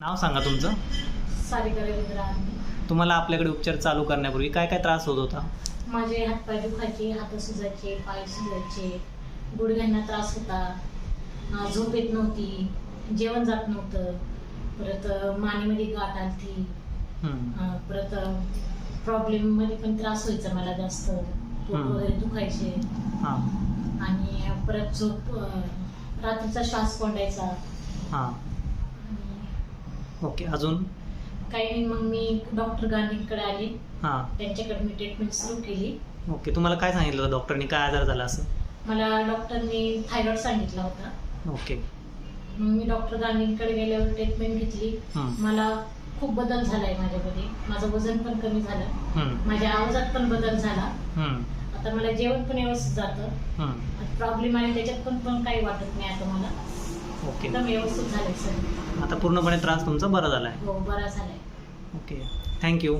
नाव सांगा तुमचं. सारिका रवींद्र तुम्हाला आपल्याकडे उपचार चालू करण्यापूर्वी काय काय त्रास होत होता? माझे हातपाय दुखायचे हात सुजायचे पाय सुजायचे. गुडघ्यांना त्रास होता. झोप येत नव्हती. जेवण जात नव्हतं. परत मानेमध्ये गाठ आलती. परत प्रॉब्लेममध्ये पण त्रास व्हायचा मला जास्त. वगैरे दुखायचे. हां. आणि परत झोप रात्रीचा श्वास कोंडायचा. ओके अजून? काही नाही मग मी डॉक्टर गांधींकडे आले. हां. त्यांच्याकडे मी ट्रीटमेंट सुरू केली. ओके तुम्हाला काय सांगितलं होतं डॉक्टरनी? काय आजार झाला असं? मला डॉक्टरनी थायरॉइड सांगितला होता. ओके. मग मी डॉक्टर गांधींकडे गेल्यावर ट्रीटमेंट घेतली. हम्म. मला खूप बदल झालाय माझ्यामध्ये. माझं वजन पण कमी झालं. हम्म. माझ्या आवाजात पण बदल झाला. हम्म. आता मला जेवण पण व्यवस्थित जातं. हम्म. प्रॉब्लेम आहे त्याच्यात पण पण काही वाटत नाही आता मला. ओके. एकदम व्यवस्थित झालंय सर. आता पूर्णपणे त्रास तुमचा बरा झाला आहे हो बरा झालाय. ओके. Thank you.